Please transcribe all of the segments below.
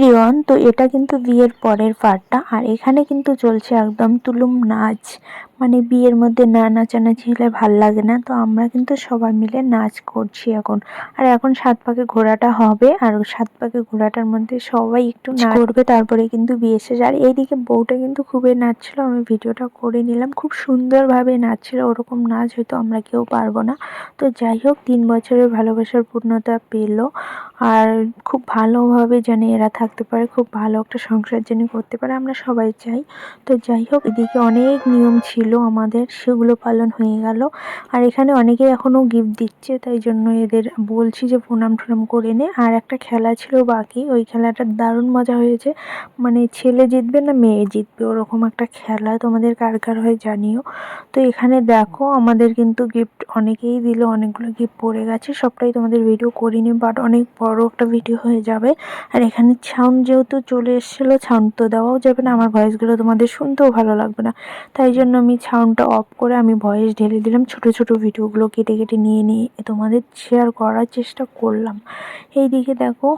Everyone তো এটা কিন্তু বিয়ের পরের পার্টটা আর এখানে কিন্তু চলছে একদম তুলুম নাচ। মানে বিয়ের মধ্যে না নাচানাচি হলে ভালো লাগে না। তো আমরা কিন্তু সবাই মিলে নাচ করছি এখন। আর এখন সাত পাকে ঘোরাটা হবে আর সাত পাকে ঘোরাটার মধ্যে সবাই একটু নাচ করবে, তারপরে কিন্তু বিয়ে শেষ। আর এইদিকে বউটা কিন্তু খুবই নাচছিল, আমি ভিডিওটা করে নিলাম। খুব সুন্দরভাবে নাচছিল, ওরকম নাচ হয়তো আমরা কেউ পারব না। তো যাই হোক, তিন বছরের ভালোবাসার পূর্ণতা পেল। আর খুব ভালোভাবে যেন এরা থাকতে পারে, খুব ভালো একটা সংসার যেন করতে পারে, আমরা সবাই চাই। তো যাই হোক, এদিকে অনেক নিয়ম ছিল। আমাদের, সেগুলো পালন হয়ে গেল। আর এখানে অনেকে এখনও গিফট দিচ্ছে, তাই জন্য এদের বলছি যে প্রণাম টনাম করে নে। আর একটা খেলা ছিল বাকি, ওই খেলাটা দারুণ মজা হয়েছে। মানে ছেলে জিতবে না মেয়ে জিতবে, ওরকম একটা খেলা তোমাদের কার কার হয় জানিও। তো এখানে দেখো, আমাদের কিন্তু গিফট অনেকেই দিল, অনেকগুলো গিফট পড়ে গেছে, সবটাই তোমাদের ভিডিও করিনি বাট অনেক বড় একটা ভিডিও হয়ে যাবে। আর এখানে সাউন্ড যেহেতু চলে এসেছিল সাউন্ড তো দেওয়াও যাবে না, আমার ভয়েসগুলো তোমাদের শুনতেও ভালো লাগবে না। তাই জন্য আমি সাউন্ডটা অফ করে আমি ভয়েস ঢেলে দিলাম। ছোট ছোট ভিডিওগুলো কেটে কেটে নিয়ে নিয়ে তোমাদের শেয়ার করার চেষ্টা করলাম। এইদিকে দেখো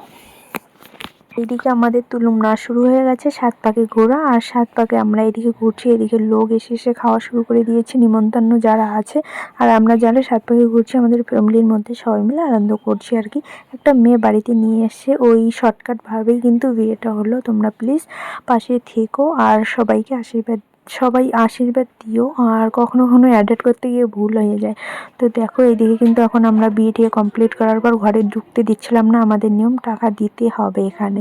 এদিকে আমাদের তুলুম না শুরু হয়ে গেছে, সাত পাকে ঘোরা আর সাত পাকে আমরা এদিকে ঘুরছি, এদিকে লোক এসে এসে খাওয়া শুরু করে দিয়েছে, নিমন্ত্রণ যারা আছে। আর আমরা যারা সাত পাকে ঘুরছি, আমাদের ফ্যামিলির মধ্যে সবাই মিলে আনন্দ করছি আর কি। একটা মেয়ে বাড়িতে নিয়ে এসে ওই শর্টকাটভাবেই কিন্তু বিয়েটা হলো। তোমরা প্লিজ পাশে থেকো আর সবাইকে আশীর্বাদ সবাই আশীর্বাদ দিও, আর কখনো কখনো অ্যাডেট করতে গিয়ে ভুল হয়ে যায়। তো দেখো, এইদিকে কিন্তু এখন আমরা বিয়ে টিয়ে কমপ্লিট করার পর ঘরে ঢুকতে দিচ্ছিলাম না, আমাদের নিয়ম টাকা দিতে হবে এখানে।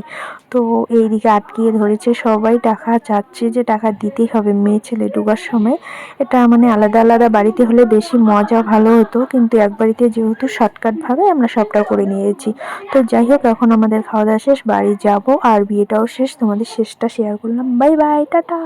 তো এইদিকে আটকিয়ে ধরেছে সবাই, টাকা চাচ্ছে যে টাকা দিতেই হবে, মেয়ে ছেলে ঢুকার সময়। এটা মানে আলাদা আলাদা বাড়িতে হলে বেশি মজা ভালো হতো, কিন্তু এক বাড়িতে যেহেতু শর্টকাটভাবে আমরা সবটা করে নিয়েছি। তো যাই হোক, এখন আমাদের খাওয়া দাওয়া শেষ, বাড়ি যাব, আর বিয়েটাও শেষ, তোমাদের শেষটা শেয়ার করলাম। Bye bye tata!